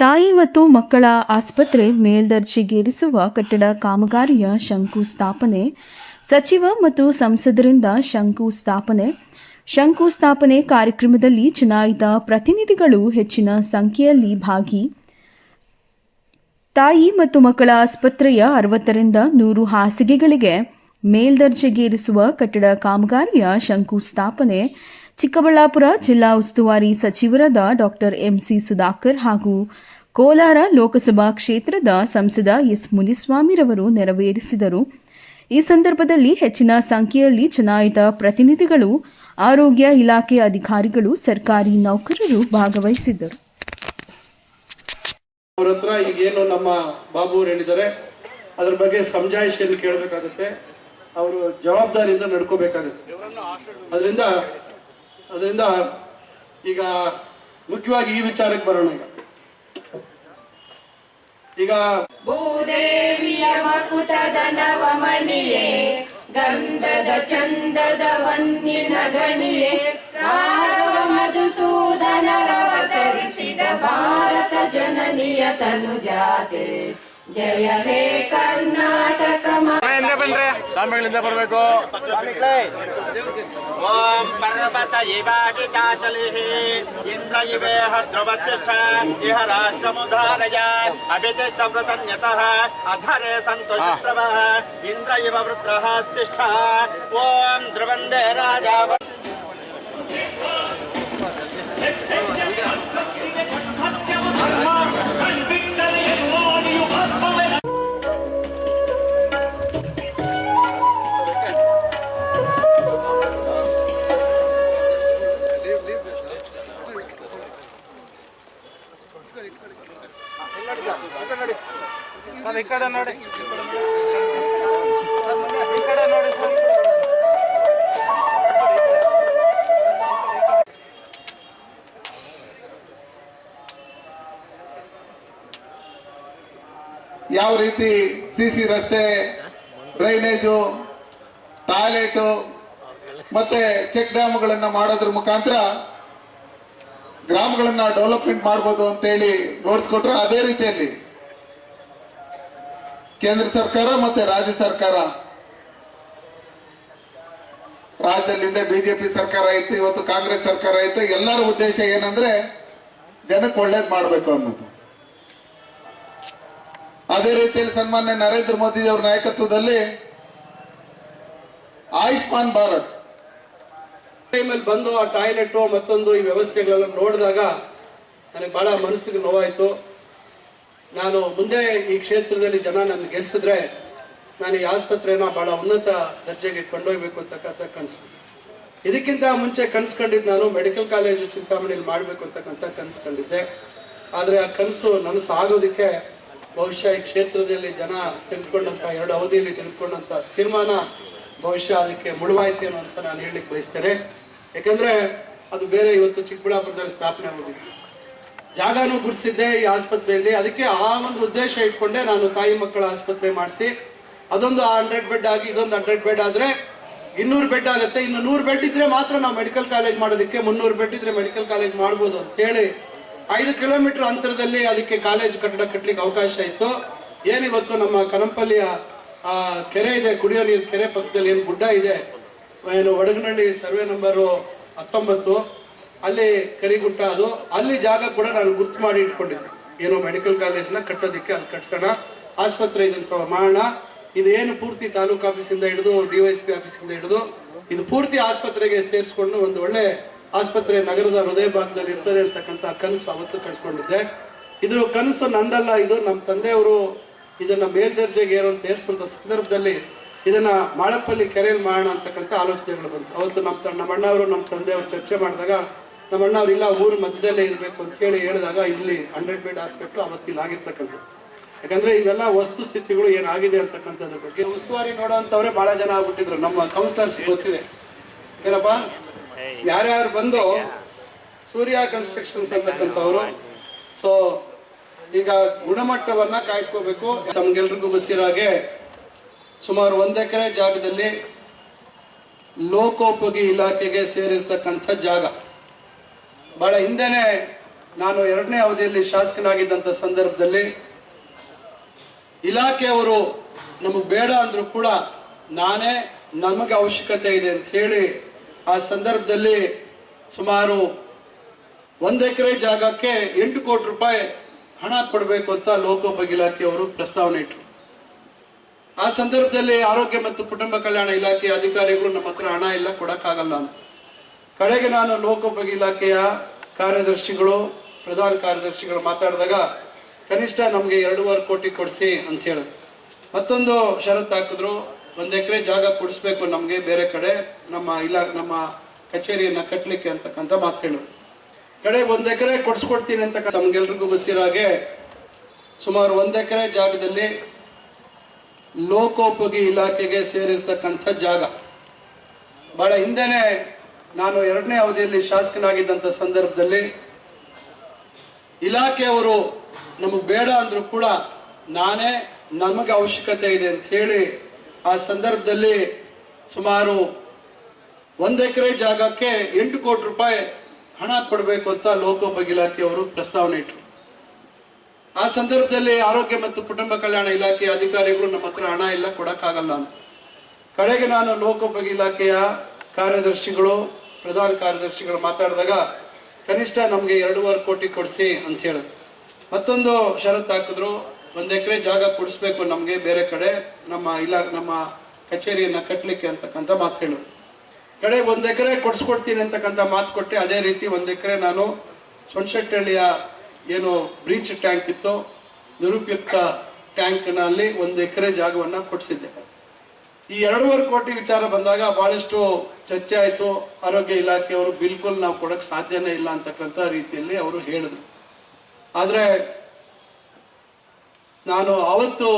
ತಾಯಿ ಮತ್ತು ಮಕ್ಕಳ ಆಸ್ಪತ್ರೆ ಮೇಲ್ದರ್ಜೆಗೇರಿಸುವ ಕಟ್ಟಡ ಕಾಮಗಾರಿಯ ಶಂಕುಸ್ಥಾಪನೆ, ಸಚಿವ ಮತ್ತು ಸಂಸದರಿಂದ ಶಂಕುಸ್ಥಾಪನೆ. ಶಂಕುಸ್ಥಾಪನೆ ಕಾರ್ಯಕ್ರಮದಲ್ಲಿ ಚುನಾಯಿತ ಪ್ರತಿನಿಧಿಗಳು ಹೆಚ್ಚಿನ ಸಂಖ್ಯೆಯಲ್ಲಿ ಭಾಗಿ. ತಾಯಿ ಮತ್ತು ಮಕ್ಕಳ ಆಸ್ಪತ್ರೆಯ ಅರವತ್ತರಿಂದ ನೂರು ಹಾಸಿಗೆಗಳಿಗೆ ಮೇಲ್ದರ್ಜೆಗೇರಿಸುವ ಕಟ್ಟಡ ಕಾಮಗಾರಿಯ ಶಂಕುಸ್ಥಾಪನೆ. ಚಿಕ್ಕಬಳ್ಳಾಪುರ ಜಿಲ್ಲಾ ಉಸ್ತುವಾರಿ ಸಚಿವರಾದ ಡಾಕ್ಟರ್ ಎಂಸಿ ಸುಧಾಕರ್ ಹಾಗೂ ಕೋಲಾರ ಲೋಕಸಭಾ ಕ್ಷೇತ್ರದ ಸಂಸದ ಎಸ್ ಮುನಿಸ್ವಾಮಿರವರು ನೆರವೇರಿಸಿದರು. ಈ ಸಂದರ್ಭದಲ್ಲಿ ಹೆಚ್ಚಿನ ಸಂಖ್ಯೆಯಲ್ಲಿ ಚುನಾಯಿತ ಪ್ರತಿನಿಧಿಗಳು, ಆರೋಗ್ಯ ಇಲಾಖೆ ಅಧಿಕಾರಿಗಳು, ಸರ್ಕಾರಿ ನೌಕರರು ಭಾಗವಹಿಸಿದ್ದರು. ಅವ್ರ ಹತ್ರ ಈಗೇನು ನಮ್ಮ ಬಾಬು ಬಗ್ಗೆ ಸಮಜಾಯಿಷಿಯನ್ನು ಕೇಳಬೇಕಾಗುತ್ತೆ, ಅವರು ಜವಾಬ್ದಾರಿಯಿಂದ ನಡ್ಕೋಬೇಕಾಗುತ್ತೆ. ಅದರಿಂದ ಅದರಿಂದ ಈಗ ಮುಖ್ಯವಾಗಿ ಈ ವಿಚಾರಕ್ಕೆ ಬರೋಣ ಈಗ. ಈಗ ಭೂದೇವಿಯ ಮಕುಟದ ನವಮಣಿಯೇ ಗಂಧದ ಚಂದದ ವನ್ನಿನ ಗಣಿಯೇ ರಾಘವ ಮಧುಸೂದನರವತರಿಸಿದ ಭಾರತ ಜನನಿಯ ತನು ಜಾತೆ ಜಯ ಹೇ ಕರ್ನಾಟಕ ಮ- ಸ್ವಾಮಿಗಳಿಂದ ಬರ್ಬೇಕು. ओम पर्वत इवाचाचले इंद्र इवेह ध्रुवश्रेष्ठ इह राष्ट्रमुदारया। अभितिष्टव्रतन्यतः अधरे सन्तोषत्रवः इन्द्र राजा ನೋಡಿ. ಯಾವ ರೀತಿ ಸಿ ಸಿ ರಸ್ತೆ, ಡ್ರೈನೇಜು, ಟಾಯ್ಲೆಟು ಮತ್ತೆ ಚೆಕ್ ಡ್ಯಾಮ್ಗಳನ್ನ ಮಾಡೋದ್ರ ಮುಖಾಂತರ ಗ್ರಾಮಗಳನ್ನ ಡೆವಲಪ್ಮೆಂಟ್ ಮಾಡ್ಬೋದು ಅಂತೇಳಿ ನೋಡಿಸ್ಕೊಟ್ರೆ ಅದೇ ರೀತಿಯಲ್ಲಿ. ಕೇಂದ್ರ ಸರ್ಕಾರ ಮತ್ತೆ ರಾಜ್ಯ ಸರ್ಕಾರ? ರಾಜ್ಯದಲ್ಲಿಂದ ಬಿಜೆಪಿ ಸರ್ಕಾರ ಐತೆ, ಇವತ್ತು ಕಾಂಗ್ರೆಸ್ ಸರ್ಕಾರ ಐತೆ, ಎಲ್ಲರ ಉದ್ದೇಶ ಏನಂದ್ರೆ ಜನಕ್ಕೆ ಒಳ್ಳೇದ್ ಮಾಡಬೇಕು ಅನ್ನೋದು. ಅದೇ ರೀತಿಯಲ್ಲಿ ಸನ್ಮಾನ್ಯ ನರೇಂದ್ರ ಮೋದಿ ಅವರ ನಾಯಕತ್ವದಲ್ಲಿ ಆಯುಷ್ಮಾನ್ ಭಾರತ್. ಟೈಮಲ್ಲಿ ಬಂದು ಆ ಟಾಯ್ಲೆಟ್ ಮತ್ತೊಂದು ಈ ವ್ಯವಸ್ಥೆಗಳೆಲ್ಲ ನೋಡಿದಾಗ ನನಗೆ ಬಹಳ ಮನಸ್ಸಿಗೆ ನೋವಾಯಿತು. ನಾನು ಮುಂದೆ ಈ ಕ್ಷೇತ್ರದಲ್ಲಿ ಜನ ನನ್ನ ಗೆಲ್ಸಿದ್ರೆ ನಾನು ಈ ಆಸ್ಪತ್ರೆನ ಬಹಳ ಉನ್ನತ ದರ್ಜೆಗೆ ಕೊಂಡೊಯ್ಬೇಕು ಅಂತಕ್ಕಂಥ ಕನಸು. ಇದಕ್ಕಿಂತ ಮುಂಚೆ ಕನಸು ಕಂಡಿದ್ದು ನಾನು ಮೆಡಿಕಲ್ ಕಾಲೇಜು ಚಿಂತಾಮಣಿಯಲ್ಲಿ ಮಾಡಬೇಕು ಅಂತಕ್ಕಂಥ ಕನಸು ಕಂಡಿದ್ದೆ ಆದರೆ ಆ ಕನಸು ನನಸು ಆಗೋದಕ್ಕೆ ಬಹುಶಃ ಈ ಕ್ಷೇತ್ರದಲ್ಲಿ ಜನ ತಿಳ್ಕೊಂಡಂಥ, ಎರಡು ಅವಧಿಯಲ್ಲಿ ತಿಳ್ಕೊಂಡಂಥ ತೀರ್ಮಾನ ಬಹುಶಃ ಅದಕ್ಕೆ ಮುಳುವಾಯ್ತೇನೋ ಅಂತ ನಾನು ಹೇಳಲಿಕ್ಕೆ ಬಯಸ್ತೇನೆ. ಯಾಕಂದರೆ ಅದು ಬೇರೆ ಇವತ್ತು ಚಿಕ್ಕಬಳ್ಳಾಪುರದಲ್ಲಿ ಸ್ಥಾಪನೆ ಆಗೋದಿತ್ತು. ಜಾಗನೂ ಗುರಿಸಿದ್ದೆ ಈ ಆಸ್ಪತ್ರೆಯಲ್ಲಿ. ಅದಕ್ಕೆ ಆ ಒಂದು ಉದ್ದೇಶ ಇಟ್ಕೊಂಡೆ ನಾನು ತಾಯಿ ಮಕ್ಕಳ ಆಸ್ಪತ್ರೆ ಮಾಡಿಸಿ. ಅದೊಂದು ಹಂಡ್ರೆಡ್ ಬೆಡ್ ಆಗಿ ಇದೊಂದು ಹಂಡ್ರೆಡ್ ಬೆಡ್ ಆದ್ರೆ ಇನ್ನೂರು ಬೆಡ್ ಆಗುತ್ತೆ. ಇನ್ನು ನೂರು ಬೆಡ್ ಇದ್ರೆ ಮಾತ್ರ ನಾವು ಮೆಡಿಕಲ್ ಕಾಲೇಜ್ ಮಾಡೋದಕ್ಕೆ ಮುನ್ನೂರು ಬೆಡ್ ಇದ್ರೆ ಮೆಡಿಕಲ್ ಕಾಲೇಜ್ ಮಾಡ್ಬೋದು ಅಂತ ಹೇಳಿ ಐದು ಕಿಲೋಮೀಟರ್ ಅಂತರದಲ್ಲಿ ಅದಕ್ಕೆ ಕಾಲೇಜ್ ಕಟ್ಟಡ ಕಟ್ಟಲಿಕ್ಕೆ ಅವಕಾಶ ಇತ್ತು. ಏನಿವತ್ತು ನಮ್ಮ ಕನಂಪಲ್ಲಿಯ ಕೆರೆ ಇದೆ, ಕುಡಿಯೋ ನೀರು ಕೆರೆ ಪಕ್ಕದಲ್ಲಿ ಏನು ಗುಡ್ಡ ಇದೆ. ಏನು ಒಡಗನಹಳ್ಳಿ ಸರ್ವೆ ನಂಬರು ಹತ್ತೊಂಬತ್ತು. ಅಲ್ಲಿ ಕರಿಗುಟ್ಟ ಅದು, ಅಲ್ಲಿ ಜಾಗ ಕೂಡ ನಾನು ಗುರ್ತು ಮಾಡಿ ಇಟ್ಕೊಂಡಿದ್ದೆ. ಏನೋ ಮೆಡಿಕಲ್ ಕಾಲೇಜ್ನ ಕಟ್ಟೋದಕ್ಕೆ ಅಲ್ಲಿ ಕಟ್ಸೋಣ, ಆಸ್ಪತ್ರೆ ಇದನ್ನ ಮಾಡೋಣ. ಏನು ಪೂರ್ತಿ ತಾಲೂಕು ಆಫೀಸಿಂದ ಹಿಡಿದು ಡಿವೈಎಸ್ಪಿ ಆಫೀಸಿಂದ ಹಿಡಿದು, ಇದು ಪೂರ್ತಿ ಆಸ್ಪತ್ರೆಗೆ ಸೇರಿಸ್ಕೊಂಡು ಒಂದು ಒಳ್ಳೆ ಆಸ್ಪತ್ರೆ ನಗರದ ಹೃದಯ ಭಾಗದಲ್ಲಿ ಇರ್ತದೆ ಅಂತಕ್ಕಂಥ ಕನಸು ಅವತ್ತು ಕಟ್ಕೊಂಡಿದ್ದೆ ಇದು ಕನಸು ನಂದಲ್ಲ, ಇದು ನಮ್ಮ ತಂದೆಯವರು ಇದನ್ನ ಮೇಲ್ದರ್ಜೆಗೆ ಅಂತ ಏರಿಸುವಂತ ಸಂದರ್ಭದಲ್ಲಿ ಇದನ್ನ ಮಾಡಪ್ಪಲ್ಲಿ ಕೆರೆಯಲ್ಲಿ ಮಾಡೋಣ ಅಂತಕ್ಕಂಥ ಆಲೋಚನೆಗಳು ಬಂತು. ಅವತ್ತು ನಮ್ಮ ನಮ್ಮ ಅಣ್ಣವರು ನಮ್ಮ ತಂದೆಯವರು ಚರ್ಚೆ ಮಾಡಿದಾಗ ನಮ್ಮ ಅಣ್ಣ ಇಲ್ಲ ಊರು ಮಧ್ಯದಲ್ಲೇ ಇರಬೇಕು ಅಂತ ಹೇಳಿ ಹೇಳಿದಾಗ ಇಲ್ಲಿ ಹಂಡ್ರೆಡ್ ಬೆಡ್ ಹಾಸ್ಪಿಟ್ಲು ಅವತ್ತಿಲ್ಲಿ ಆಗಿರ್ತಕ್ಕಂಥದ್ದು. ಯಾಕಂದ್ರೆ ಇವೆಲ್ಲ ವಸ್ತು ಸ್ಥಿತಿಗಳು ಏನಾಗಿದೆ ಅಂತಕ್ಕಂಥದ್ರ ಬಗ್ಗೆ. ಉಸ್ತುವಾರಿ ನೋಡೋಂಥವ್ರೆ ಬಹಳ ಜನ ಆಗ್ಬಿಟ್ಟಿದ್ರು. ನಮ್ಮ ಕೌನ್ಸಿಲರ್ಸ್ ಗೊತ್ತಿದೆ. ಏನಪ್ಪ? ಯಾರ್ಯಾರು ಬಂದು ಸೂರ್ಯ ಕನ್ಸ್ಟ್ರಕ್ಷನ್ಸ್ ಅಂತಕ್ಕಂಥವ್ರು. ಸೊ ಈಗ ಗುಣಮಟ್ಟವನ್ನ ಕಾಯ್ಕೋಬೇಕು. ತಮ್ಗೆಲ್ರಿಗೂ ಗೊತ್ತಿರೋ ಹಾಗೆ ಸುಮಾರು ಒಂದ್ ಎಕರೆ ಜಾಗದಲ್ಲಿ ಲೋಕೋಪಯೋಗಿ ಇಲಾಖೆಗೆ ಸೇರಿರ್ತಕ್ಕಂಥ ಜಾಗ. ಬಹಳ ಹಿಂದೆನೆ ನಾನು ಎರಡನೇ ಅವಧಿಯಲ್ಲಿ ಶಾಸಕನಾಗಿದ್ದಂತ ಸಂದರ್ಭದಲ್ಲಿ ಇಲಾಖೆಯವರು ನಮಗೆ ಬೇಡ ಅಂದ್ರೂ ಕೂಡ ನಾನೇ ನಮಗೆ ಅವಶ್ಯಕತೆ ಇದೆ ಅಂತ ಹೇಳಿ ಆ ಸಂದರ್ಭದಲ್ಲಿ ಸುಮಾರು ಒಂದು ಎಕರೆ ಜಾಗಕ್ಕೆ ಎಂಟು ಕೋಟಿ ರೂಪಾಯಿ ಹಣ ಕೊಡಬೇಕು ಅಂತ ಲೋಕೋಪಯೋಗಿ ಇಲಾಖೆಯವರು ಪ್ರಸ್ತಾವನೆ ಇಟ್ಟರು ಆ ಸಂದರ್ಭದಲ್ಲಿ ಆರೋಗ್ಯ ಮತ್ತು ಕುಟುಂಬ ಕಲ್ಯಾಣ ಇಲಾಖೆ ಅಧಿಕಾರಿಗಳು ನಮ್ಮ ಹತ್ರ ಹಣ ಇಲ್ಲ ಕೊಡಕ್ಕಾಗಲ್ಲ ಅಂತ. ಕಡೆಗೆ ನಾನು ಲೋಕೋಪಯೋಗಿ ಇಲಾಖೆಯ ಕಾರ್ಯದರ್ಶಿಗಳು, ಪ್ರಧಾನ ಕಾರ್ಯದರ್ಶಿಗಳು ಮಾತಾಡಿದಾಗ ಕನಿಷ್ಠ ನಮಗೆ ಎರಡೂವರೆ ಕೋಟಿ ಕೊಡಿಸಿ ಅಂತ ಹೇಳಿದ್ರು. ಮತ್ತೊಂದು ಷರತ್ತು ಹಾಕಿದ್ರು, ಒಂದು ಎಕರೆ ಜಾಗ ಕೊಡಿಸ್ಬೇಕು ನಮಗೆ ಬೇರೆ ಕಡೆ, ನಮ್ಮ ಇಲಾ, ನಮ್ಮ ಕಚೇರಿಯನ್ನು ಕಟ್ಟಲಿಕ್ಕೆ ಅಂತಕ್ಕಂಥ ಮಾತು ಹೇಳಿದ್ರು. ಕಡೆ ಒಂದು ಎಕರೆ ಕೊಡಿಸ್ಕೊಡ್ತೀನಿ ಅಂತ ನಮ್ಗೆಲ್ರಿಗೂ ಗೊತ್ತಿರೋ ಹಾಗೆ ಸುಮಾರು ಒಂದು ಎಕರೆ ಜಾಗದಲ್ಲಿ ಲೋಕೋಪಯೋಗಿ ಇಲಾಖೆಗೆ ಸೇರಿರ್ತಕ್ಕಂಥ ಜಾಗ. ಬಹಳ ಹಿಂದೆನೆ ನಾನು ಎರಡನೇ ಅವಧಿಯಲ್ಲಿ ಶಾಸಕನಾಗಿದ್ದಂತ ಸಂದರ್ಭದಲ್ಲಿ ಇಲಾಖೆಯವರು ನಮಗೆ ಬೇಡ ಅಂದ್ರೂ ಕೂಡ ನಾನೇ ನಮಗೆ ಅವಶ್ಯಕತೆ ಇದೆ ಅಂತ ಹೇಳಿ ಆ ಸಂದರ್ಭದಲ್ಲಿ ಸುಮಾರು ಒಂದು ಎಕರೆ ಜಾಗಕ್ಕೆ ಎಂಟು ಕೋಟಿ ರೂಪಾಯಿ ಹಣ ಕೊಡಬೇಕು ಅಂತ ಲೋಕೋಪಯೋಗಿ ಇಲಾಖೆಯವರು ಪ್ರಸ್ತಾವನೆ ಇಟ್ಟರು ಆ ಸಂದರ್ಭದಲ್ಲಿ ಆರೋಗ್ಯ ಮತ್ತು ಕುಟುಂಬ ಕಲ್ಯಾಣ ಇಲಾಖೆ ಅಧಿಕಾರಿಗಳು ನಮ್ಮ ಹತ್ರ ಹಣ ಇಲ್ಲ, ಕೊಡಕ್ಕಾಗಲ್ಲ ಅಂತ. ಕಡೆಗೆ ನಾನು ಲೋಕೋಪಯೋಗಿ ಇಲಾಖೆಯ ಕಾರ್ಯದರ್ಶಿಗಳು ಪ್ರಧಾನ ಕಾರ್ಯದರ್ಶಿಗಳು ಮಾತಾಡಿದಾಗ, ಕನಿಷ್ಠ ನಮಗೆ ಎರಡೂವರೆ ಕೋಟಿ ಕೊಡಿಸಿ ಅಂತ ಹೇಳಿದ್ರು ಮತ್ತೊಂದು ಷರತ್ತು ಹಾಕಿದ್ರು, ಒಂದು ಎಕರೆ ಜಾಗ ಕೊಡಿಸ್ಬೇಕು ನಮಗೆ ಬೇರೆ ಕಡೆ, ನಮ್ಮ ಇಲಾ, ನಮ್ಮ ಕಚೇರಿಯನ್ನು ಕಟ್ಟಲಿಕ್ಕೆ ಅಂತಕ್ಕಂಥ ಮಾತು ಹೇಳಿದ್ರು ಕಡೆ ಒಂದು ಎಕರೆ ಕೊಡಿಸ್ಕೊಡ್ತೀನಿ ಅಂತಕ್ಕಂಥ ಮಾತು ಕೊಟ್ಟೆ ಅದೇ ರೀತಿ ಒಂದು ಎಕರೆ ನಾನು ಸೊಣಶೆಟ್ಟಹಳ್ಳಿಯ ಏನು ಬ್ರೀಚ್ ಟ್ಯಾಂಕ್ ಇತ್ತು, ನಿರುಪಯುಕ್ತ ಟ್ಯಾಂಕ್ನಲ್ಲಿ ಒಂದು ಎಕರೆ ಜಾಗವನ್ನು ಕೊಡಿಸಿದ್ದೆ. ಈ ಎರಡೂವರೆ ಕೋಟಿ ವಿಚಾರ ಬಂದಾಗ ಬಹಳಷ್ಟು ಚರ್ಚೆ ಆಯಿತು. ಆರೋಗ್ಯ ಇಲಾಖೆಯವರು ಬಿಲ್ಕುಲ್ ನಾವು ಕೊಡಕ್ಕೆ ಸಾಧ್ಯನೇ ಇಲ್ಲ ಅಂತಕ್ಕಂಥ ರೀತಿಯಲ್ಲಿ ಅವರು ಹೇಳಿದ್ರು. ಆದರೆ ನಾನು ಅವತ್ತು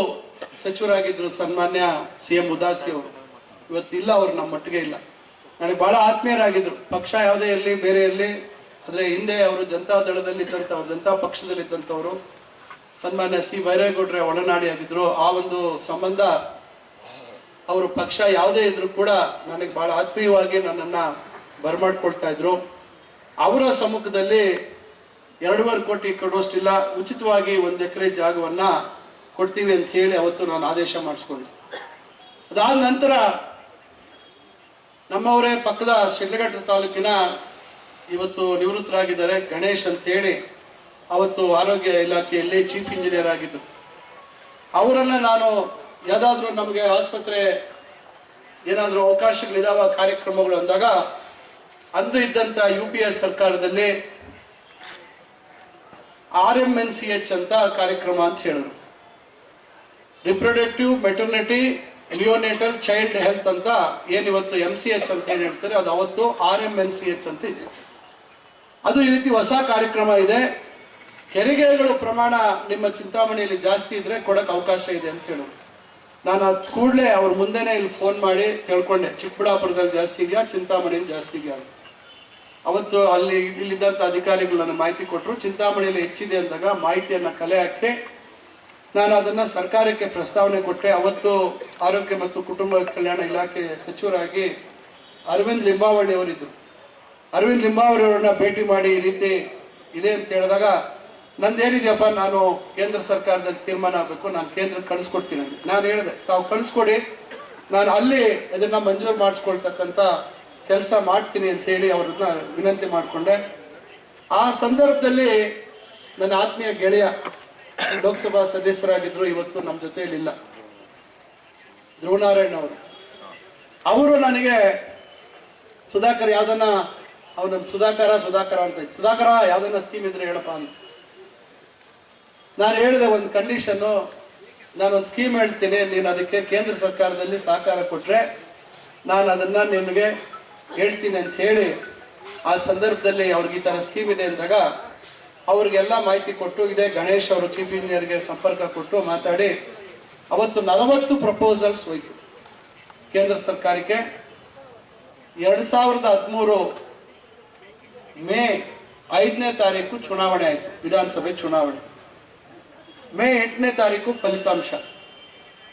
ಸಚಿವರಾಗಿದ್ದರು ಸನ್ಮಾನ್ಯ ಸಿ ಎಂ ಉದಾಸಿ ಅವರು. ಇವತ್ತಿಲ್ಲ ಅವರು ನಮ್ಮ ಮಟ್ಟಿಗೆ ಇಲ್ಲ. ನನಗೆ ಬಹಳ ಆತ್ಮೀಯರಾಗಿದ್ದರು ಪಕ್ಷ ಯಾವುದೇ ಇರಲಿ, ಬೇರೆ ಇರಲಿ, ಆದರೆ ಹಿಂದೆ ಅವರು ಜನತಾ ದಳದಲ್ಲಿ ಇದ್ದಂಥವ್ರು ಜನತಾ ಪಕ್ಷದಲ್ಲಿ ಇದ್ದಂಥವ್ರು ಸನ್ಮಾನ್ಯ ಸಿ ಒಡನಾಡಿ ಆಗಿದ್ದರು ಆ ಒಂದು ಸಂಬಂಧ ಅವರು ಪಕ್ಷ ಯಾವುದೇ ಇದ್ರು ಕೂಡ ನನಗೆ ಬಹಳ ಆತ್ಮೀಯವಾಗಿ ನನ್ನನ್ನ ಬರಮಾಡ್ಕೊಳ್ತಾ ಇದ್ರು. ಅವರ ಸಮ್ಮುಖದಲ್ಲಿ ಎರಡೂವರೆ ಕೋಟಿ ಕೊಡುವಷ್ಟಿಲ್ಲ ಉಚಿತವಾಗಿ ಒಂದು ಎಕರೆ ಜಾಗವನ್ನ ಕೊಡ್ತೀವಿ ಅಂತ ಹೇಳಿ ಅವತ್ತು ನಾನು ಆದೇಶ ಮಾಡಿಸ್ಕೊಂಡೆ ಅದಾದ ನಂತರ ನಮ್ಮವರೇ ಪಕ್ಕದ ಶಿಡ್ಲಘಟ್ಟ ತಾಲೂಕಿನ ಇವತ್ತು ನಿವೃತ್ತರಾಗಿದ್ದಾರೆ ಗಣೇಶ್ ಅಂತ ಹೇಳಿ ಅವತ್ತು ಆರೋಗ್ಯ ಇಲಾಖೆಯಲ್ಲಿ ಚೀಫ್ ಇಂಜಿನಿಯರ್ ಆಗಿದ್ದರು. ಅವರನ್ನು ನಾನು ಯಾವ್ದಾದ್ರು ನಮಗೆ ಆಸ್ಪತ್ರೆ ಏನಾದರೂ ಅವಕಾಶಗಳಿದಾವ, ಕಾರ್ಯಕ್ರಮಗಳು ಅಂದಾಗ, ಅಂದು ಇದ್ದಂತ ಯು ಪಿ ಎಸ್ ಸರ್ಕಾರದಲ್ಲಿ R M N C H ಅಂತ ಕಾರ್ಯಕ್ರಮ ಅಂತ ಹೇಳಿದ್ರು reproductive maternity neonatal child health ಅಂತ ಏನಿವತ್ತು ಎಂ ಸಿ ಎಚ್ ಅಂತ ಏನು ಹೇಳ್ತಾರೆ, ಅದು ಅವತ್ತು R M N C H ಅಂತ ಇದೆ. ಅದು ಈ ರೀತಿ ಹೊಸ ಕಾರ್ಯಕ್ರಮ ಇದೆ. ಹೆರಿಗೆಗಳು ಪ್ರಮಾಣ ನಿಮ್ಮ ಚಿಂತಾಮಣಿಯಲ್ಲಿ ಜಾಸ್ತಿ ಇದ್ರೆ ಕೊಡಕ್ ಅವಕಾಶ ಇದೆ ಅಂತ ಹೇಳಿದ್ರು ನಾನು ಅದು ಕೂಡಲೇ ಅವ್ರ ಮುಂದೆನೆ ಇಲ್ಲಿ ಫೋನ್ ಮಾಡಿ ತಿಳ್ಕೊಂಡೆ, ಚಿಕ್ಕಬಳ್ಳಾಪುರದಲ್ಲಿ ಜಾಸ್ತಿ ಇದೆಯಾ ಚಿಂತಾಮಣಿಯಲ್ಲಿ ಜಾಸ್ತಿ ಇದೆಯಾ? ಅಂತ. ಅವತ್ತು ಅಲ್ಲಿ ಇಲ್ಲಿದ್ದಂಥ ಅಧಿಕಾರಿಗಳು ನನಗೆ ಮಾಹಿತಿ ಕೊಟ್ಟರು ಚಿಂತಾಮಣಿಯಲ್ಲಿ ಹೆಚ್ಚಿದೆ ಅಂದಾಗ ಮಾಹಿತಿಯನ್ನು ಕಲೆ ಹಾಕಿ, ನಾನು ಅದನ್ನ ಸರ್ಕಾರಕ್ಕೆ ಪ್ರಸ್ತಾವನೆ ಕೊಟ್ಟೆ ಅವತ್ತು ಆರೋಗ್ಯ ಮತ್ತು ಕುಟುಂಬ ಕಲ್ಯಾಣ ಇಲಾಖೆ ಸಚಿವರಾಗಿ ಅರವಿಂದ್ ಲಿಂಬಾವಳಿ ಅವರಿದ್ದರು ಅರವಿಂದ್ ಲಿಂಬಾವಳಿ ಅವರನ್ನ ಭೇಟಿ ಮಾಡಿ ಈ ರೀತಿ ಇದೆ ಅಂತ ಹೇಳಿದಾಗ ನಂದೇನಿದೆಯಪ್ಪ, ನಾನು ಕೇಂದ್ರ ಸರ್ಕಾರದಲ್ಲಿ ತೀರ್ಮಾನ ಆಗಬೇಕು, ನಾನು ಕೇಂದ್ರಕ್ಕೆ ಕಳಿಸ್ಕೊಡ್ತೀನಿ ನಾನು ಹೇಳಿದೆ, ತಾವು ಕಳಿಸ್ಕೊಡಿ, ನಾನು ಅಲ್ಲಿ ಇದನ್ನ ಮಂಜೂರು ಮಾಡಿಸ್ಕೊಳ್ತಕ್ಕಂಥ ಕೆಲಸ ಮಾಡ್ತೀನಿ ಅಂತ ಹೇಳಿ ಅವ್ರನ್ನ ವಿನಂತಿ ಮಾಡಿಕೊಂಡೆ. ಆ ಸಂದರ್ಭದಲ್ಲಿ ನನ್ನ ಆತ್ಮೀಯ ಗೆಳೆಯ ಲೋಕಸಭಾ ಸದಸ್ಯರಾಗಿದ್ರು, ಇವತ್ತು ನಮ್ಮ ಜೊತೆಯಲ್ಲಿ ಇಲ್ಲ. ಧ್ರುವನಾರಾಯಣ ಅವರು. ಅವರು ನನಗೆ ಸುಧಾಕರ್ ಯಾವ್ದನ್ನ, ಅವನ ಸುಧಾಕರ ಸುಧಾಕರ ಅಂತ. ಸುಧಾಕರ ಯಾವ್ದನ್ನ ಸ್ಕೀಮ್ ಇದ್ರೆ ಹೇಳಪ್ಪ ಅಂತ. ನಾನು ಹೇಳಿದೆ ಒಂದು ಕಂಡೀಷನ್ನು ನಾನೊಂದು ಸ್ಕೀಮ್ ಹೇಳ್ತೀನಿ, ನೀನು ಅದಕ್ಕೆ ಕೇಂದ್ರ ಸರ್ಕಾರದಲ್ಲಿ ಸಹಕಾರ ಕೊಟ್ಟರೆ ನಾನು ಅದನ್ನು ನಿಮಗೆ ಹೇಳ್ತೀನಿ ಅಂತ ಹೇಳಿ, ಆ ಸಂದರ್ಭದಲ್ಲಿ ಅವ್ರಿಗೆ ಈ ಥರ ಸ್ಕೀಮ್ ಇದೆ ಅಂದಾಗ ಅವ್ರಿಗೆಲ್ಲ ಮಾಹಿತಿ ಕೊಟ್ಟು, ಇದೆ ಗಣೇಶ್ ಅವರು ಚೀಫ್ ಇಂಜಿನಿಯರ್ಗೆ ಸಂಪರ್ಕ ಕೊಟ್ಟು ಮಾತಾಡಿ, ಅವತ್ತು ನಲವತ್ತು ಪ್ರಪೋಸಲ್ಸ್ ಹೋಯ್ತು. ಕೇಂದ್ರ ಸರ್ಕಾರಕ್ಕೆ ಎರಡು ಸಾವಿರದ ಹದಿಮೂರು ಮೇ ಐದನೇ ತಾರೀಕು ಚುನಾವಣೆ ಆಯಿತು, ವಿಧಾನಸಭೆ ಚುನಾವಣೆ. ಮೇ ಎಂಟನೇ ತಾರೀಕು ಫಲಿತಾಂಶ.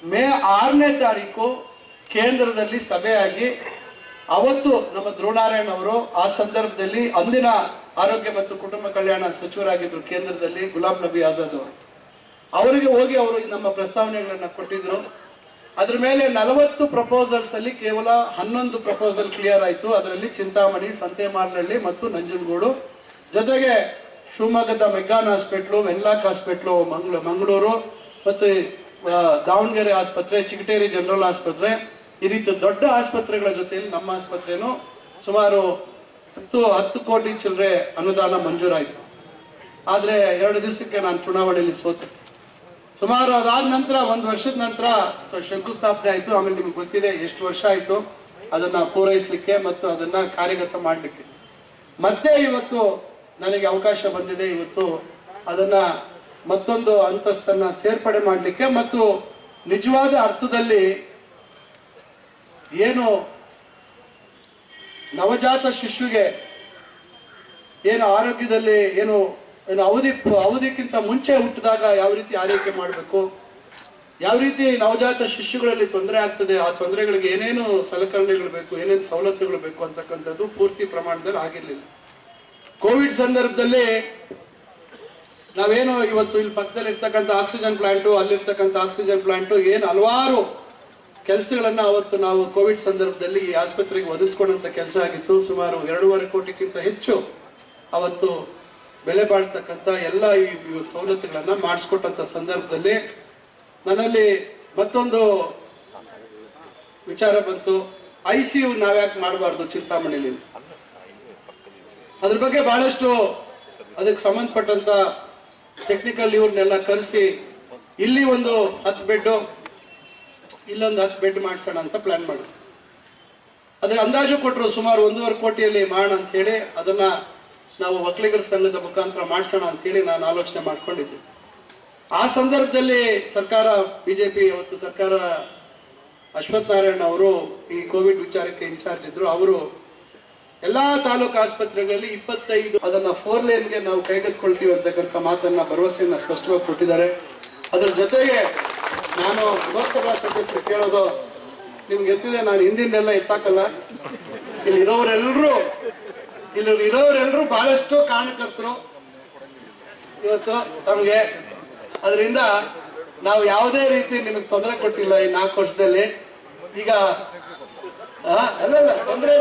ಮೇ ಆರನೇ ತಾರೀಕು ಕೇಂದ್ರದಲ್ಲಿ ಸಭೆಯಾಗಿ ಅವತ್ತು ನಮ್ಮ ಧ್ರುವನಾರಾಯಣ ಅವರು ಆ ಸಂದರ್ಭದಲ್ಲಿ ಅಂದಿನ ಆರೋಗ್ಯ ಮತ್ತು ಕುಟುಂಬ ಕಲ್ಯಾಣ ಸಚಿವರಾಗಿದ್ದರು ಕೇಂದ್ರದಲ್ಲಿ ಗುಲಾಂ ನಬಿ ಆಜಾದ್ ಅವರು. ಅವರಿಗೆ ಹೋಗಿ ಅವರು ನಮ್ಮ ಪ್ರಸ್ತಾವನೆಗಳನ್ನ ಕೊಟ್ಟಿದ್ರು. ಅದ್ರ ಮೇಲೆ ನಲವತ್ತು ಪ್ರಪೋಸಲ್ಸ್ ಅಲ್ಲಿ ಕೇವಲ ಹನ್ನೊಂದು ಪ್ರಪೋಸಲ್ ಕ್ಲಿಯರ್ ಆಯ್ತು. ಅದರಲ್ಲಿ ಚಿಂತಾಮಣಿ ಸಂತೆಮಾರ್ನಹಳ್ಳಿ ಮತ್ತು ನಂಜನಗೂಡು. ಜೊತೆಗೆ ಶಿವಮೊಗ್ಗದ ಮೆಗ್ಗಾನ್ ಹಾಸ್ಪಿಟ್ಲು, ವೆನ್ಲಾಕ್ ಹಾಸ್ಪಿಟ್ಲು, ಮಂಗ್ಳ, ಮಂಗಳೂರು ಮತ್ತು ದಾವಣಗೆರೆ ಆಸ್ಪತ್ರೆ, ಚಿಗಟೇರಿ ಜನರಲ್ ಆಸ್ಪತ್ರೆ. ಈ ರೀತಿ ದೊಡ್ಡ ಆಸ್ಪತ್ರೆಗಳ ಜೊತೆಯಲ್ಲಿ ನಮ್ಮ ಆಸ್ಪತ್ರೆನೂ ಸುಮಾರು ಹತ್ತು ಹತ್ತು ಕೋಟಿ ಚಿಲ್ಲರೆ ಅನುದಾನ ಮಂಜೂರಾಯಿತು. ಆದರೆ ಎರಡು ದಿವಸಕ್ಕೆ ನಾನು ಚುನಾವಣೆಯಲ್ಲಿ ಸೋತೆ. ಸುಮಾರು ಅದಾದ ನಂತರ, ಒಂದು ವರ್ಷದ ನಂತರ ಶಂಕುಸ್ಥಾಪನೆ ಆಯಿತು. ಆಮೇಲೆ ನಿಮ್ಗೆ ಗೊತ್ತಿದೆ, ಎಷ್ಟು ವರ್ಷ ಆಯ್ತು ಅದನ್ನ ಪೂರೈಸಲಿಕ್ಕೆ ಮತ್ತು ಅದನ್ನ ಕಾರ್ಯಗತ ಮಾಡಲಿಕ್ಕೆ. ಮತ್ತೆ ಇವತ್ತು ನನಗೆ ಅವಕಾಶ ಬಂದಿದೆ ಇವತ್ತು. ಅದನ್ನ ಮತ್ತೊಂದು ಅಂತಸ್ತನ್ನ ಸೇರ್ಪಡೆ ಮಾಡಲಿಕ್ಕೆ ಮತ್ತು ನಿಜವಾದ ಅರ್ಥದಲ್ಲಿ ಏನು ನವಜಾತ ಶಿಶುಗೆ ಏನು ಆರೋಗ್ಯದಲ್ಲಿ ಏನು ಏನು ಅವಧಿ, ಅವಧಿಕ್ಕಿಂತ ಮುಂಚೆ ಹುಟ್ಟಿದಾಗ ಯಾವ ರೀತಿ ಆರೈಕೆ ಮಾಡಬೇಕು? ಯಾವ ರೀತಿ ನವಜಾತ ಶಿಶುಗಳಲ್ಲಿ ತೊಂದರೆ ಆಗ್ತದೆ? ಆ ತೊಂದರೆಗಳಿಗೆ ಏನೇನು ಸಲಕರಣೆಗಳು ಬೇಕು? ಏನೇನು ಸವಲತ್ತುಗಳು ಬೇಕು ಅಂತಕ್ಕಂಥದ್ದು ಪೂರ್ತಿ ಪ್ರಮಾಣದಲ್ಲಿ ಆಗಿರ್ಲಿಲ್ಲ. ಕೋವಿಡ್ ಸಂದರ್ಭದಲ್ಲಿ ನಾವೇನು ಇವತ್ತು ಇಲ್ಲಿ ಪಕ್ಕದಲ್ಲಿ ಇರ್ತಕ್ಕಂಥ ಆಕ್ಸಿಜನ್ ಪ್ಲಾಂಟು ಅಲ್ಲಿರ್ತಕ್ಕಂಥ ಆಕ್ಸಿಜನ್ ಪ್ಲಾಂಟು ಏನು ಹಲವಾರು ಕೆಲಸಗಳನ್ನು ಅವತ್ತು ನಾವು ಕೋವಿಡ್ ಸಂದರ್ಭದಲ್ಲಿ ಈ ಆಸ್ಪತ್ರೆಗೆ ಒದಗಿಸ್ಕೊಂಡಂತ ಕೆಲಸ ಆಗಿತ್ತು. ಸುಮಾರು ಎರಡೂವರೆ ಕೋಟಿಗಿಂತ ಹೆಚ್ಚು ಅವತ್ತು ಬೆಲೆ ಬಾಳ್ತಕ್ಕಂಥ ಎಲ್ಲ ಈ ಸವಲತ್ತುಗಳನ್ನು ಮಾಡಿಸ್ಕೊಟ್ಟಂತ ಸಂದರ್ಭದಲ್ಲಿ ನನ್ನಲ್ಲಿ ಮತ್ತೊಂದು ವಿಚಾರ ಬಂತು. ಐ ಸಿ ಯು ನಾವ್ಯಾಕೆ ಮಾಡಬಾರ್ದು ಚಿಂತಾಮಣಿಲಿ ಅದ್ರ ಬಗ್ಗೆ ಬಹಳಷ್ಟು ಅದಕ್ಕೆ ಸಂಬಂಧಪಟ್ಟಂತ ಟೆಕ್ನಿಕಲ್ ಇವ್ರನ್ನೆಲ್ಲ ಕರೆಸಿ, ಇಲ್ಲಿ ಒಂದು ಹತ್ತು ಬೆಡ್ ಇಲ್ಲೊಂದು ಹತ್ತು ಬೆಡ್ ಮಾಡಿಸೋಣ ಅಂತ ಪ್ಲಾನ್ ಮಾಡಿದ್ರು ಅದ್ರ ಅಂದಾಜು ಕೊಟ್ಟರು ಸುಮಾರು ಒಂದೂವರೆ ಕೋಟಿಯಲ್ಲಿ ಮಾಡೋಣ ಅಂತ ಹೇಳಿ, ಅದನ್ನ ನಾವು ಒಕ್ಕಲಿಗರ ಸಂಘದ ಮುಖಾಂತರ ಮಾಡಿಸೋಣ ಅಂತ ಹೇಳಿ ನಾನು ಆಲೋಚನೆ ಮಾಡ್ಕೊಂಡಿದ್ದೆ. ಆ ಸಂದರ್ಭದಲ್ಲಿ ಸರ್ಕಾರ ಬಿಜೆಪಿ ಅವತ್ತು ಸರ್ಕಾರ ಅಶ್ವಥ್ ನಾರಾಯಣ್ ಅವರು ಈ ಕೋವಿಡ್ ವಿಚಾರಕ್ಕೆ ಇನ್ಚಾರ್ಜ್ ಇದ್ರು. ಅವರು ಎಲ್ಲಾ ತಾಲೂಕು ಆಸ್ಪತ್ರೆಗಳಲ್ಲಿ ಇಪ್ಪತ್ತೈದು ಅದನ್ನ ಫೋರ್ ಲೇನ್ಗೆ ನಾವು ಕೈಗೆತ್ಕೊಳ್ತೀವಿ ಅಂತಕ್ಕಂಥ ಮಾತನ್ನ, ಭರವಸೆಯನ್ನ ಸ್ಪಷ್ಟವಾಗಿ ಕೊಟ್ಟಿದ್ದಾರೆ. ಅದ್ರ ಜೊತೆಗೆ ನಾನು ಲೋಕಸಭಾ ಸದಸ್ಯರು ಕೇಳೋದು, ನಿಮ್ಗೆ ಗೊತ್ತಿದೆ, ನಾನು ಹಿಂದಿನೆಲ್ಲ ಎತ್ತಾಕಲ್ಲ. ಇಲ್ಲಿ ಇರೋರೆಲ್ಲರೂ ಇಲ್ಲಿ ಇರೋರೆಲ್ಲರೂ ಬಹಳಷ್ಟು ಕಾರಣಕರ್ತರು ಇವತ್ತು ನಮಗೆ ಅದರಿಂದ ನಾವು ಯಾವುದೇ ರೀತಿ ನಿಮಗೆ ತೊಂದರೆ ಕೊಟ್ಟಿಲ್ಲ ಈ ನಾಲ್ಕು ವರ್ಷದಲ್ಲಿ. ಈಗ ಅಲ್ಲಲ್ಲ ತೊಂದರೆ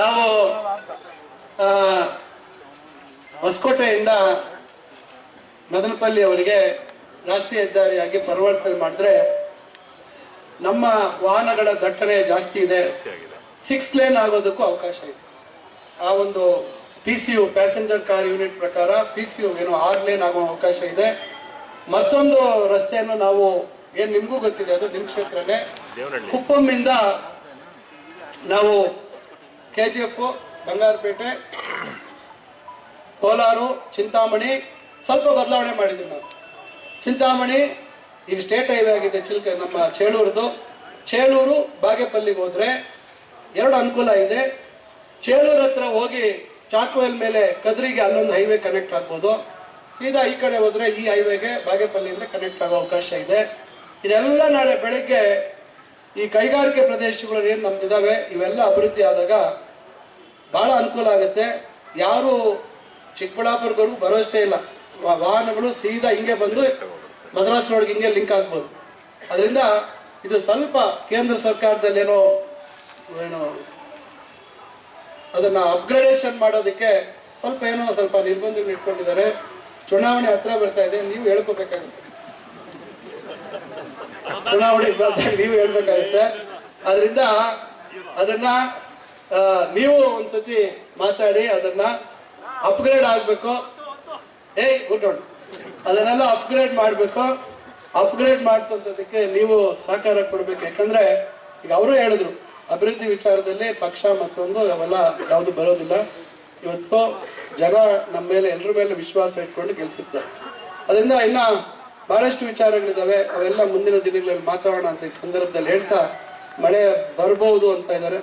ನಾವು ಹೊಸಕೋಟೆಯಿಂದ ಮದನಪಲ್ಲಿ ಅವರಿಗೆ ರಾಷ್ಟ್ರೀಯ ಹೆದ್ದಾರಿಯಾಗಿ ಪರಿವರ್ತನೆ ಮಾಡಿದ್ರೆ ನಮ್ಮ ವಾಹನಗಳ ದಟ್ಟಣೆ ಜಾಸ್ತಿ ಇದೆ. ಸಿಕ್ಸ್ ಲೇನ್ ಆಗೋದಕ್ಕೂ ಅವಕಾಶ ಇದೆ. ಆ ಒಂದು P C U passenger car unit ಪ್ರಕಾರ ಪಿ ಸಿ ಯು ಏನು ಆರ್ ಲೇನ್ ಆಗೋ ಅವಕಾಶ ಇದೆ. ಮತ್ತೊಂದು ರಸ್ತೆಯನ್ನು ನಾವು, ಏನು ನಿಮಗೂ ಗೊತ್ತಿದೆ ಅದು ನಿಮ್ಮ ಕ್ಷೇತ್ರನೇ. ಕುಪ್ಪಂನಿಂದ ನಾವು K G F Bangarapet, Kolar, Chintamani ಸ್ವಲ್ಪ ಬದಲಾವಣೆ ಮಾಡಿದ್ದೀವಿ ನಾವು. ಚಿಂತಾಮಣಿ ಈಗ ಸ್ಟೇಟ್ ಹೈವೇ ಆಗಿದೆ ಚಿಲ್ಕೆ ನಮ್ಮ ಚೇಳೂರದು ಚೇಳೂರು ಬಾಗೇಪಲ್ಲಿಗೆ ಹೋದ್ರೆ ಎರಡು ಅನುಕೂಲ ಇದೆ. ಚೇಳೂರು ಹತ್ರ ಹೋಗಿ ಚಾಕುವೆಲ್ ಮೇಲೆ ಕದ್ರಿಗೆ ಅಲ್ಲೊಂದು ಹೈವೇ ಕನೆಕ್ಟ್ ಆಗ್ಬೋದು. ಸೀದಾ ಈ ಕಡೆ ಹೋದ್ರೆ ಈ ಹೈವೇಗೆ ಬಾಗೇಪಲ್ಲಿಯಿಂದ ಕನೆಕ್ಟ್ ಆಗೋ ಅವಕಾಶ ಇದೆ. ಇದೆಲ್ಲ ನಾಳೆ ಬೆಳಗ್ಗೆ ಈ ಕೈಗಾರಿಕೆ ಪ್ರದೇಶಗಳು ಏನು ನಮ್ದಿದಾವೆ ಇವೆಲ್ಲ ಅಭಿವೃದ್ಧಿ ಆದಾಗ ಬಹಳ ಅನುಕೂಲ ಆಗುತ್ತೆ. ಯಾರು ಚಿಕ್ಕಬಳ್ಳಾಪುರದವ್ರಿಗೂ ಬರೋಷ್ಟೇ ಇಲ್ಲ. ವಾಹನಗಳು ಸೀದಾ ಹಿಂಗೆ ಬಂದು ಮದ್ರಾಸ್ ರೋಡ್ಗೆ ಹಿಂಗೆ ಲಿಂಕ್ ಆಗ್ಬೋದು. ಅದರಿಂದ ಇದು ಸ್ವಲ್ಪ ಕೇಂದ್ರ ಸರ್ಕಾರದಲ್ಲೇನೋ ಏನು ಅದನ್ನ ಅಪ್ಗ್ರೇಡೇಷನ್ ಮಾಡೋದಕ್ಕೆ ಸ್ವಲ್ಪ ಏನೋ ಸ್ವಲ್ಪ ನಿರ್ಬಂಧಗಳು ಇಟ್ಕೊಂಡಿದ್ದಾರೆ. ಚುನಾವಣೆ ಹತ್ರ ಬರ್ತಾ ಇದೆ, ನೀವು ಹೇಳ್ಕೋಬೇಕಾಗುತ್ತೆ. ಚುನಾವಣೆ ಬಂದಾಗ ನೀವು ಹೇಳ್ಬೇಕಾಗುತ್ತೆ. ಅದರಿಂದ ಅದನ್ನ ನೀವು ಒಂದ್ಸತಿ ಮಾತಾಡಿ, ಅದನ್ನ ಅಪ್ಗ್ರೇಡ್ ಆಗ್ಬೇಕು. ಏಯ್, ಗುಡ್ ಅದನ್ನೆಲ್ಲ ಅಪ್ಗ್ರೇಡ್ ಮಾಡಬೇಕು. ಅಪ್ಗ್ರೇಡ್ ಮಾಡಿಸೋದಕ್ಕೆ ನೀವು ಸಹಕಾರ ಕೊಡ್ಬೇಕು. ಯಾಕಂದ್ರೆ ಈಗ ಅವರು ಹೇಳಿದ್ರು, ಅಭಿವೃದ್ಧಿ ವಿಚಾರದಲ್ಲಿ ಪಕ್ಷ ಮತ್ತೊಂದು ಅವೆಲ್ಲ ಯಾವುದು ಬರೋದಿಲ್ಲ. ಇವತ್ತು ಜನ ನಮ್ಮ ಮೇಲೆ ಎಲ್ಲರ ಮೇಲೆ ವಿಶ್ವಾಸ ಇಟ್ಕೊಂಡು ಗೆಲ್ಸಿದ್ದಾರೆ ಅದರಿಂದ ಇನ್ನ ಬಹಳಷ್ಟು ವಿಚಾರಗಳಿದಾವೆ. ಅವೆಲ್ಲ ಮುಂದಿನ ದಿನಗಳಲ್ಲಿ ಮಾತಾಡೋಣ ಅಂತ ಈ ಸಂದರ್ಭದಲ್ಲಿ ಹೇಳ್ತಾ ಮಳೆ ಬರಬಹುದು ಅಂತ ಇದ್ದಾರೆ.